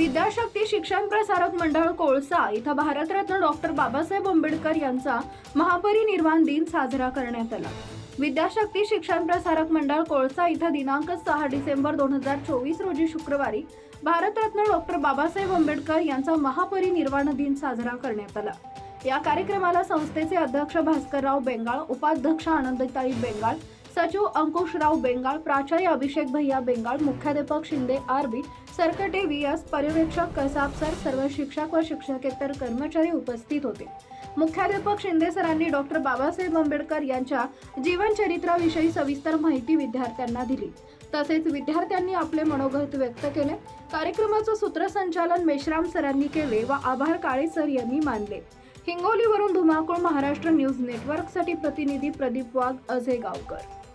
विद्याशक्ती शिक्षण प्रसारक मंडळ कोळसा इथं भारतरत्न डॉक्टर बाबासाहेब आंबेडकर यांचा महापरिनिर्वाण दिन साजरा करण्यात आला. विद्याशक्ती शिक्षण प्रसारक मंडळ कोळसा इथं दिनांक सहा डिसेंबर दोन हजार चोवीस रोजी शुक्रवारी भारतरत्न डॉक्टर बाबासाहेब आंबेडकर यांचा महापरिनिर्वाण दिन साजरा करण्यात आला. या कार्यक्रमाला संस्थेचे अध्यक्ष भास्करराव बेंगाळ उपाध्यक्ष आनंदताई बेंगाळ सचिव अंकुशराव बेंगाळ प्राचार्य अभिषेक भैया बेंगाळ मुख्याध्यापक Shinde R B Sarkate V S पर्यवेक्षक कसाब सर सर्व शिक्षक व शिक्षकेतर कर्मचारी उपस्थित होते. मुख्याध्यापक शिंदे सरांनी डॉक्टर बाबासाहेब आंबेडकर यांच्या जीवनचरित्राविषयी सविस्तर माहिती विद्यार्थ्यांना दिली. तसेच विद्यार्थ्यांनी आपले मनोगत व्यक्त केले. कार्यक्रमाचं सूत्रसंचालन मेश्राम सरांनी केले व आभार काळे सर यांनी मानले. हिंगोलीवरून धुमाकूळ महाराष्ट्र न्यूज नेटवर्कसाठी प्रतिनिधी प्रदीप वाघ अजय गावकर.